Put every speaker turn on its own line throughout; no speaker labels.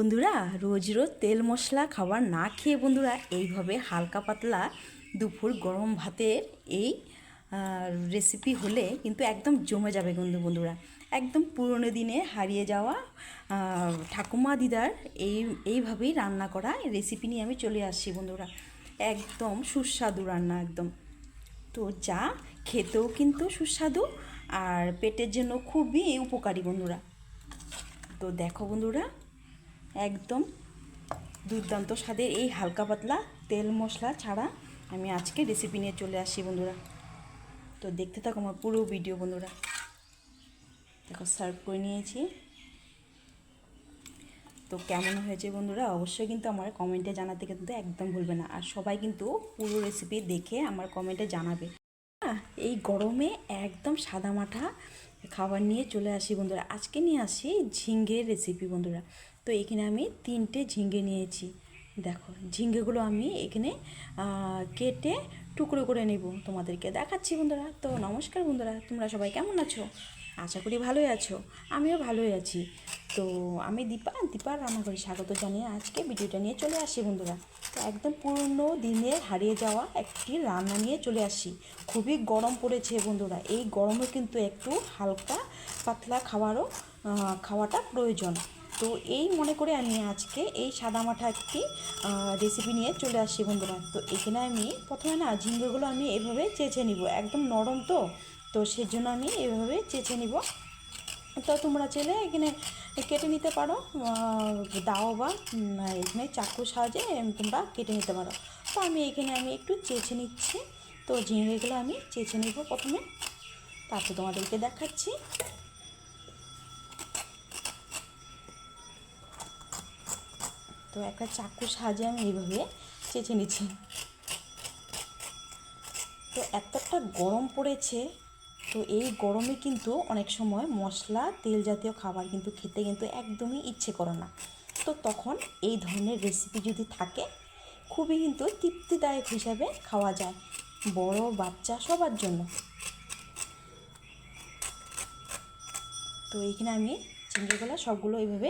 বন্ধুরা, রোজ রোজ তেল মশলা খাবার না খেয়ে বন্ধুরা, এইভাবে হালকা পাতলা দুপুর গরম ভাতের এই রেসিপি হলে কিন্তু একদম জমে যাবে বন্ধু বন্ধুরা। একদম পুরনো দিনে হারিয়ে যাওয়া ঠাকুমা দিদার এই, এইভাবেই রান্না করা রেসিপি নিয়ে আমি চলে আসছি বন্ধুরা। একদম সুস্বাদু রান্না একদম। তো যা, খেতেও কিন্তু সুস্বাদু আর পেটের জন্য খুবই উপকারী বন্ধুরা। তো দেখো বন্ধুরা একদম দুর্দান্ত স্বাদের এই হালকা পাতলা তেল মশলা ছাড়া আমি আজকে রেসিপি নিয়ে চলে আসি বন্ধুরা। তো দেখতে থাকো আমার পুরো ভিডিও বন্ধুরা। দেখো সার্ভ করে নিয়েছি। তো কেমন হয়েছে বন্ধুরা, অবশ্যই কিন্তু আমার কমেন্টে জানাতে কিন্তু একদম ভুলবে না। আর সবাই কিন্তু পুরো রেসিপি দেখে আমার কমেন্টে জানাবে। এই গরমে একদম সাদা মাঠা খাবার নিয়ে চলে আসি বন্ধুরা। আজকে নিয়ে আসি ঝিঙ্গের রেসিপি বন্ধুরা। তো এখানে আমি তিনটে ঝিঙ্গে নিয়েছি। দেখো ঝিঙ্গেগুলো আমি এখানে কেটে টুকরো করে নেব তোমাদেরকে দেখাচ্ছি বন্ধুরা। তো নমস্কার বন্ধুরা, তোমরা সবাই কেমন আছো? আশা করি ভালোই আছো, আমিও ভালোই আছি। তো আমি দীপা, দীপার রান্নাঘরে স্বাগত জানিয়ে আজকে ভিডিওটা নিয়ে চলে আসি বন্ধুরা। তো একদম পুরনো দিনে হারিয়ে যাওয়া একটি রান্না নিয়ে চলে আসি। খুবই গরম পড়েছে বন্ধুরা, এই গরমে কিন্তু একটু হালকা পাতলা খাবারও খাওয়াটা প্রয়োজন। তো এই মনে করে আমি আজকে এই সাদামাঠা একটি রেসিপি নিয়ে চলে আসি বন্ধুরা। তো এখানে আমি প্রথমে না ঝিঙ্গেগুলো আমি এভাবে চেঁচে নিব। একদম নরম তো তো সেজন্য আমি এভাবে চেঁচে নিব। তো তোমরা চাইলে এখানে কেটে নিতে পারো দাও বা এখানে চাকুর সাহায্যে তোমরা কেটে নিতে পারো। তো আমি এখানে আমি একটু চেঁচে নিচ্ছি। তো ঝিঙেগুলো আমি চেঁচে নিব প্রথমে। তারপর তোমাদেরকে দেখাচ্ছি। তো একটা চাকুর সাহায্যে আমি এইভাবে চেঁচে নিচ্ছি। তো এতটা গরম পড়েছে, তো এই গরমে কিন্তু অনেক সময় মশলা, তেল জাতীয় খাবার কিন্তু খেতে কিন্তু একদমই ইচ্ছে করে না। তো তখন এই ধরনের রেসিপি যদি থাকে, খুবই কিন্তু তৃপ্তিদায়ক হিসাবে খাওয়া যায় বড় বাচ্চা সবার জন্য। তো এইখানে আমি ঝিঙ্গেগুলো সবগুলো এইভাবে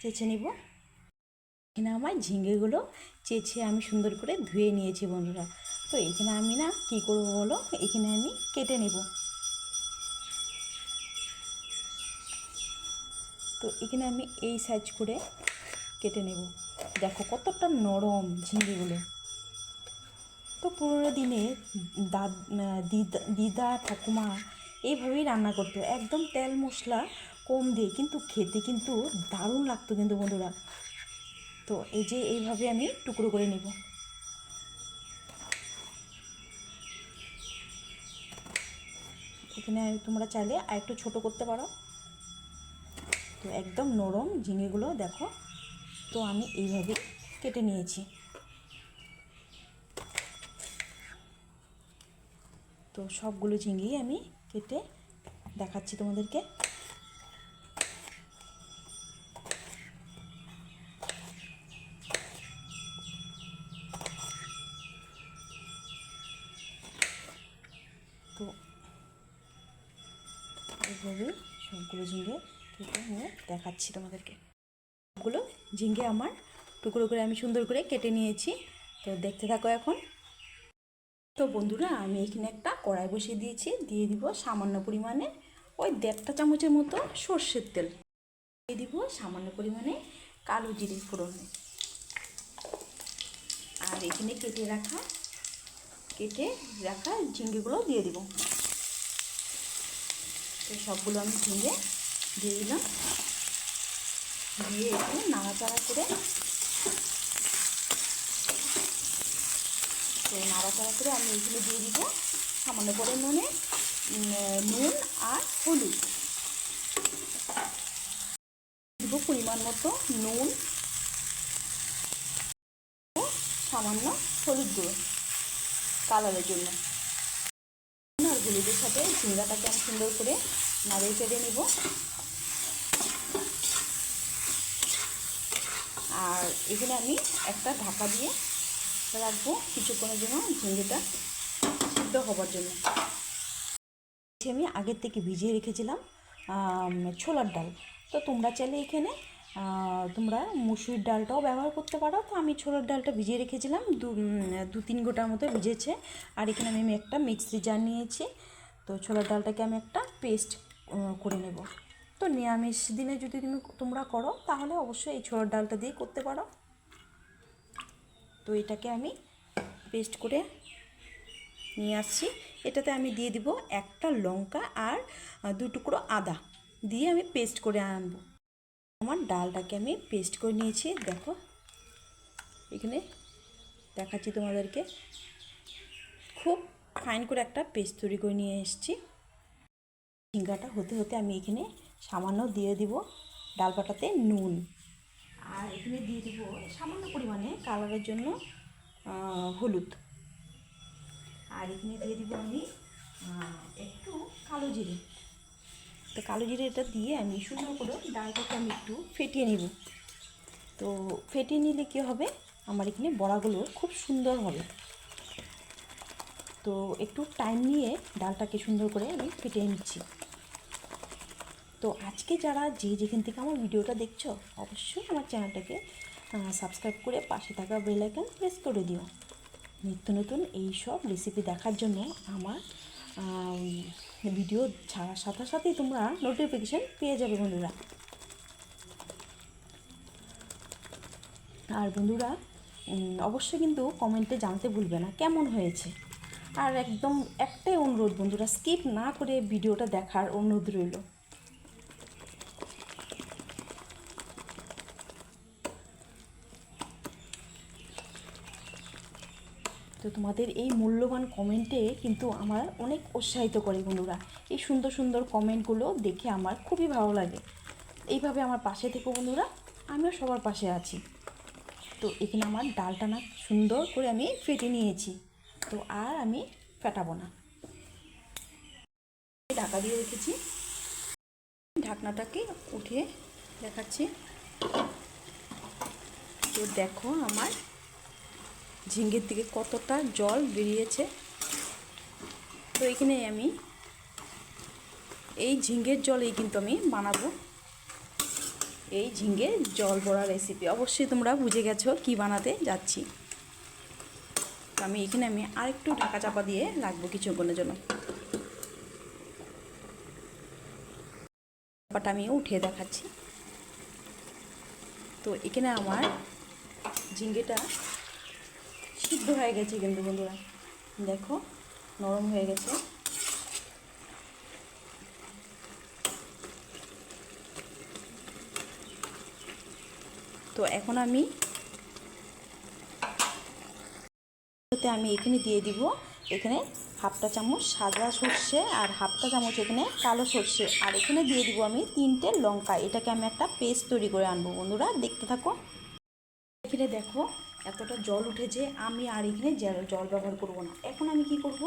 চেঁচে নিব। এখানে আমার ঝিঙ্গেগুলো চেঁচে আমি সুন্দর করে ধুয়ে নিয়েছি বন্ধুরা। তো এখানে আমি না কী করব বলো? এখানে আমি কেটে নেব। তো এখানে আমি এই সাইজ করে কেটে নেব। দেখো কতটা নরম ঝিঙ্গেগুলো। তো পুরোনো দিনে দাদ, দিদা দিদা ঠাকুমা এইভাবেই রান্না করতো। একদম তেল মশলা কম দিয়ে, কিন্তু খেতে কিন্তু দারুণ লাগতো কিন্তু বন্ধুরা। তো এই যে এইভাবে আমি টুকরো করে নেব। এখানে তোমরা চাইলে আর একটু ছোটো করতে পারো। তো একদম নরম ঝিঙেগুলো দেখো। তো আমি এইভাবে কেটে নিয়েছি। তো সবগুলো ঝিঙেই আমি কেটে দেখাচ্ছি তোমাদেরকে তো এইভাবে সবগুলো ঝিঙ্গে কেটে নিয়ে দেখাচ্ছি তোমাদেরকে। সবগুলো ঝিঙ্গে আমার টুকরো করে আমি সুন্দর করে কেটে নিয়েছি। তো দেখতে থাকো এখন। তো বন্ধুরা, আমি এখানে একটা কড়াই বসিয়ে দিয়েছি। দিয়ে দিব সামান্য পরিমাণে ওই দেড়টা চামচের মতো সর্ষের তেল। দিয়ে দিব সামান্য পরিমাণে কালো জিরে ফোড়নে। আর এখানে কেটে রাখা কেটে রাখা ঝিঙ্গেগুলো দিয়ে দিব। তো সবগুলো আমি ঝিঙে দিয়ে দিলাম। দিয়ে একটু নাড়াচাড়া করে তো নাড়াচাড়া করে আমি এগুলো দিয়ে দিব। সামান্য করে নুনে নুন আর হলুদ। দিব পরিমাণ মতো নুন। সামান্য হলুদ গুঁড়ো কালারের জন্য। হলুদের সাথে ঝিঙ্গাটাকে আমি সুন্দর করে নাড়িয়ে চেড়ে নিব। আর এখানে আমি একটা ঢাকা দিয়ে রাখব কিছুক্ষণের জন্য ঝিঙ্গেটা সিদ্ধ হবার জন্য। আমি আগের থেকে ভিজিয়ে রেখেছিলাম ছোলার ডাল। তো তোমরা চাইলে এখানে তোমরা মুসুরির ডালটাও ব্যবহার করতে পারো। তো আমি ছোলার ডালটা ভিজিয়ে রেখেছিলাম। দু দু তিন গোটার মতো ভিজেছে। আর এখানে আমি একটা মিক্সি জার নিয়েছি। তো ছোলার ডালটাকে আমি একটা পেস্ট করে নেব। তো নিরামিষ দিনে যদি তুমি তোমরা করো, তাহলে অবশ্যই এই ছোলার ডালটা দিয়ে করতে পারো। তো এটাকে আমি পেস্ট করে নিয়ে আসছি। এটাতে আমি দিয়ে দিব একটা লঙ্কা আর দু টুকরো আদা। দিয়ে আমি পেস্ট করে আনব। আমার ডালটাকে আমি পেস্ট করে নিয়েছি, দেখো। এখানে দেখাচ্ছি তোমাদেরকে। খুব ফাইন করে একটা পেস্ট তৈরি করে নিয়ে এসেছি। ঝিঙ্গাটা হতে হতে আমি এখানে সামান্য দিয়ে দিব ডাল পাটাতে নুন। আর এখানে দিয়ে দিব সামান্য পরিমাণে কালারের জন্য হলুদ। আর এখানে দিয়ে দিব আমি একটু কালো জিরে। তো কালো জিরে এটা দিয়ে আমি সুন্দর করে ডালটাকে আমি একটু ফেটিয়ে নিব। তো ফেটিয়ে নিলে কী হবে? আমার এখানে বড়াগুলো খুব সুন্দর হবে। তো একটু টাইম নিয়ে ডালটাকে সুন্দর করে আমি ফেটিয়ে নিচ্ছি। তো আজকে যারা যে যেখান থেকে আমার ভিডিওটা দেখছ, অবশ্যই আমার চ্যানেলটাকে সাবস্ক্রাইব করে পাশে থাকা বেল প্রেস করে দিও। নিত্য নতুন এই সব রেসিপি দেখার জন্য আমার ভিডিও ছাড়ার সাথে সাথেই তোমরা নোটিফিকেশান পেয়ে যাবে বন্ধুরা। আর বন্ধুরা অবশ্যই কিন্তু কমেন্টে জানতে ভুলবে না কেমন হয়েছে। আর একদম একটাই অনুরোধ বন্ধুরা স্কিপ না করে ভিডিওটা দেখার অনুরোধ রইল। তো তোমাদের এই মূল্যবান কমেন্টে কিন্তু আমার অনেক উৎসাহিত করে বন্ধুরা। এই সুন্দর সুন্দর কমেন্টগুলো দেখে আমার খুবই ভালো লাগে। এইভাবে আমার পাশে থেকো বন্ধুরা, আমিও সবার পাশে আছি। তো এখানে আমার ডালটা না সুন্দর করে আমি ফেটে নিয়েছি। তো আর আমি ফেটাবো না। ঢাকা দিয়ে রেখেছি। ঢাকনাটাকে উঠে দেখাচ্ছি। তো দেখো আমার ঝিঙ্গের থেকে কতটা জল বেরিয়েছে? তো এখানে আমি এই ঝিঙ্গের জলেই কিন্তু আমি বানাবো। এই ঝিঙ্গের জল ভরা রেসিপি অবশ্যই তোমরা বুঝে গেছো কি বানাতে যাচ্ছি। তো আমি এখানে আমি আরেকটু ঢাকা চাপা দিয়ে রাখব কিছুক্ষণের জন্য। চাপাটা আমি উঠিয়ে দেখাচ্ছি। তো এখানে আমার ঝিঙ্গেটা সিদ্ধ হয়ে গেছে কিন্তু বন্ধুরা। দেখো, নরম হয়ে গেছে। তো এখন আমি আমি এখানে দিয়ে দিব। এখানে হাফটা চামচ সাদা সর্ষে আর হাফটা চামচ এখানে কালো সর্ষে। আর এখানে দিয়ে দিব আমি তিনটে লঙ্কা। এটাকে আমি একটা পেস্ট তৈরি করে আনব বন্ধুরা। দেখতে থাকো। এখানে দেখো, এতটা জল উঠেছে, আমি আর এখানে জল ব্যবহার করব না। এখন আমি কি করব?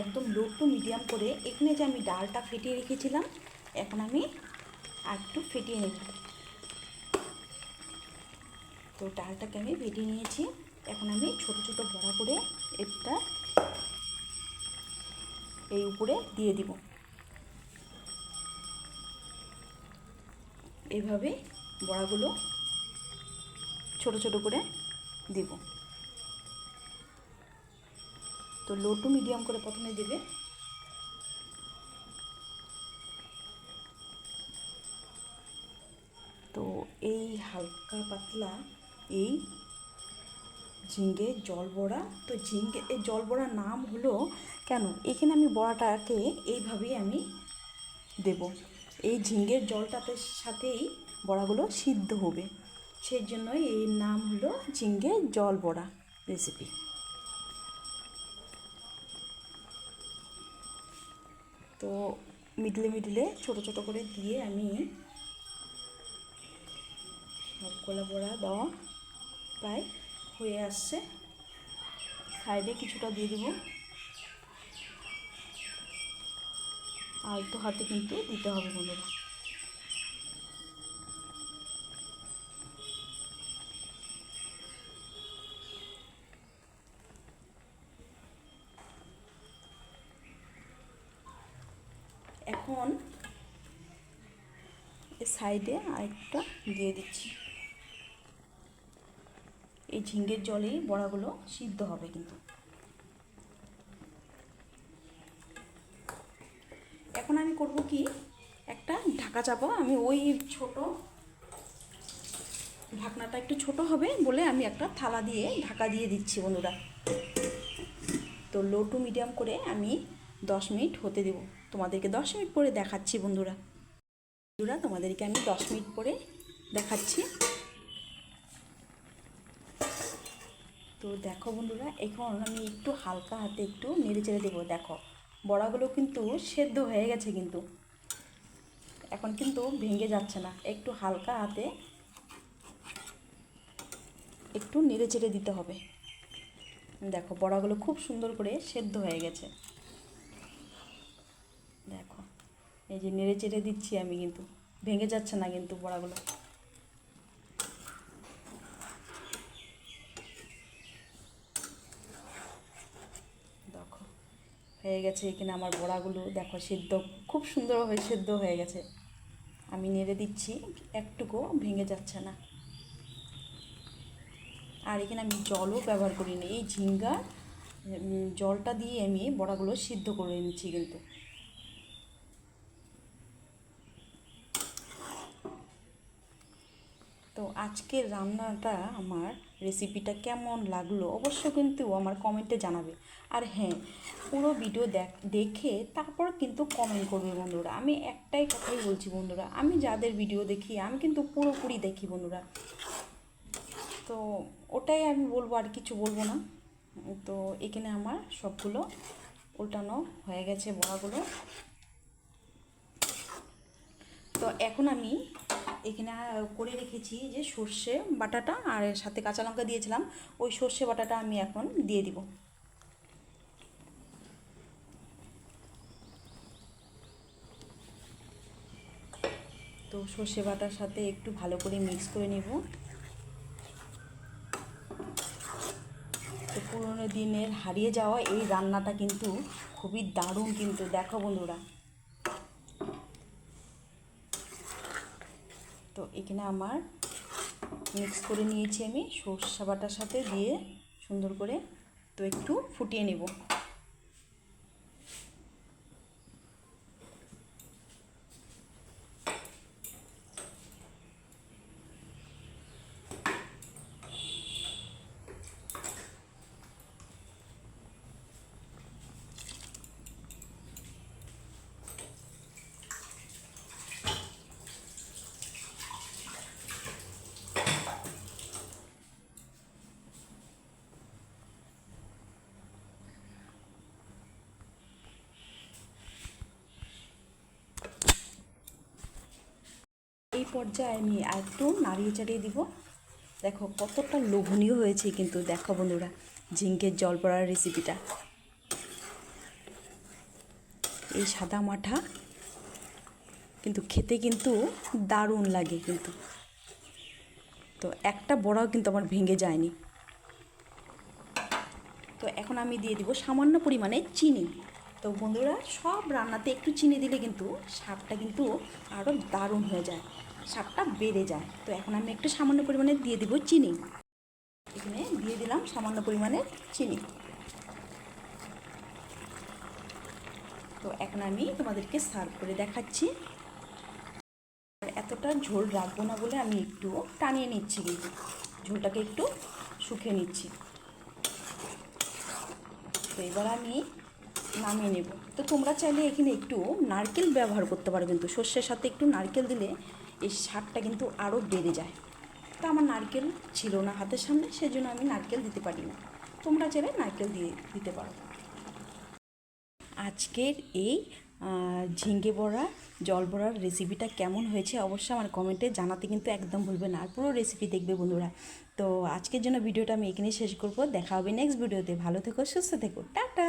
একদম লো টু মিডিয়াম করে, এখানে যে আমি ডালটা ফেটিয়ে রেখেছিলাম, এখন আমি আর একটু ফেটিয়ে নেব। তো ডালটাকে আমি ফেটিয়ে নিয়েছি, এখন আমি ছোট ছোট বড়া করে এটা এই উপরে দিয়ে দিব। এইভাবে বড়াগুলো ছোট ছোট করে দিব। তো লো টু মিডিয়াম করে প্রথমে দেবে। তো এই হালকা পাতলা এই ঝিঙ্গে জল বড়া। তো ঝিঙ্গে, এই জল বড়ার নাম হলো কেন? এখানে আমি বড়াটাকে এইভাবেই আমি দেব। এই ঝিঙ্গের জলটাতে সাথেই বড়াগুলো সিদ্ধ হবে। সেই জন্যই এর নাম হলো ঝিঙ্গে জল বড়া রেসিপি তো মিডলে মিডলে ছোট ছোট করে দিয়ে আমি সবগুলো বড়া দেওয়া প্রায় হয়ে আসছে। সাইডে কিছুটা দিয়ে দেবো। আলতো হাতে কিন্তু দিতে হবে বন্ধুরা এখন সাইডে আরেকটা দিয়ে দিচ্ছি। এই ঝিঙ্গের জলেই বড়াগুলো সিদ্ধ হবে কিন্তু। এখন আমি করব কি? একটা ঢাকা চাপা। আমি ওই ছোট ঢাকনাটা একটু ছোট হবে বলে আমি একটা থালা দিয়ে ঢাকা দিয়ে দিচ্ছি বন্ধুরা। তো লো টু মিডিয়াম করে আমি দশ মিনিট হতে দেব। তোমাদেরকে দশ মিনিট পরে দেখাচ্ছি বন্ধুরা। বন্ধুরা, তোমাদেরকে আমি দশ মিনিট পরে দেখাচ্ছি। তো দেখো বন্ধুরা, এখন আমি একটু হালকা হাতে একটু নেড়ে চেড়ে দেবো। দেখো, বড়াগুলো কিন্তু সেদ্ধ হয়ে গেছে কিন্তু। এখন কিন্তু ভেঙে যাচ্ছে না। একটু হালকা হাতে একটু নেড়ে চেড়ে দিতে হবে। দেখো, বড়াগুলো খুব সুন্দর করে সেদ্ধ হয়ে গেছে দেখো এই যে নেড়ে চেড়ে দিচ্ছি আমি কিন্তু। ভেঙে যাচ্ছে না কিন্তু বড়াগুলো। দেখো, হয়ে গেছে এখানে আমার বড়াগুলো। দেখো, সিদ্ধ, খুব সুন্দরভাবে সেদ্ধ হয়ে গেছে। আমি নেড়ে দিচ্ছি, একটুকু, ভেঙে যাচ্ছে না। আর এখানে আমি জলও ব্যবহার করিনি। এই ঝিঙ্গা জলটা দিয়ে আমি বড়াগুলো সিদ্ধ করে নিচ্ছি কিন্তু। তো আজকের রান্নাটা আমার রেসিপিটা কেমন লাগল অবশ্য কিন্তু আমার কমেন্টে জানাবে। আর হ্যাঁ পুরো ভিডিও দেখ, দেখে তারপর কিন্তু কমেন্ট করবে বন্ধুরা। আমি একটাই কথাই বলছি বন্ধুরা, আমি যাদের ভিডিও দেখি, আমি কিন্তু পুরোপুরি দেখি বন্ধুরা। তো ওটাই আমি বলব, আর কিছু বলব না। তো এখানে আমার সবগুলো উল্টানো হয়ে গেছে বড়াগুলো। তো এখন আমি এখানে করে রেখেছি যে সর্ষে বাটাটা আর সাথে কাঁচা লঙ্কা দিয়েছিলাম। ওই সর্ষে বাটাটা আমি এখন দিয়ে দিব। তো সর্ষে বাটার সাথে একটু ভালো করে মিক্স করে নেব। তো পুরোনো দিনের হারিয়ে যাওয়া এই রান্নাটা কিন্তু খুবই দারুণ কিন্তু। দেখো বন্ধুরা তো এখানে আমার মিক্স করে নিয়েছি আমি সর্ষে বাটার সাথে দিয়ে সুন্দর করে তো একটু ফুটিয়ে নেব। এই পর্যায়ে আমি একটু নাড়িয়ে চাড়িয়ে দিব। দেখো, কতটা লোভনীয় হয়েছে কিন্তু। দেখো বন্ধুরা, ঝিঙ্কের জল পড়ার রেসিপিটা এই সাদা মাঠা কিন্তু খেতে কিন্তু দারুণ লাগে কিন্তু। তো একটা বড়াও কিন্তু আমার ভেঙে যায়নি। তো এখন আমি দিয়ে দিব সামান্য পরিমাণে চিনি। তো বন্ধুরা, সব রান্নাতে একটু চিনি দিলে কিন্তু স্বাদটা কিন্তু আরও দারুণ হয়ে যায়। স্বাদটা বেড়ে যায়। তো এখন আমি একটু সামান্য পরিমাণে দিয়ে দিব চিনি। এখানে দিয়ে দিলাম সামান্য পরিমাণে চিনি। তো এখন আমি তোমাদেরকে সার্ভ করে দেখাচ্ছি। এতটা ঝোল রাখব না বলে আমি একটু টানিয়ে নিচ্ছি কিন্তু। ঝোলটাকে একটু শুকিয়ে নিচ্ছি। তো এবার আমি নামিয়ে নেব। তো তোমরা চাইলে এখানে একটু নারকেল ব্যবহার করতে পারো কিন্তু। সর্ষের সাথে একটু নারকেল দিলে এই স্বাদটা কিন্তু আরও বেড়ে যায়। তো আমার নারকেল ছিল না হাতের সামনে, সেজন্য আমি নারকেল দিতে পারি না। তোমরা চাইলে নারকেল দিয়ে দিতে পারো। আজকের এই ঝিঙ্গে বড়া, জল বড়ার রেসিপিটা কেমন হয়েছে অবশ্যই আমার কমেন্টে জানাতে কিন্তু একদম ভুলবে না। আর পুরো রেসিপি দেখবে বন্ধুরা। তো আজকের জন্য ভিডিওটা আমি এখানেই শেষ করব। দেখা হবে নেক্সট ভিডিওতে ভালো থেকো, সুস্থ থেকো। টাটা!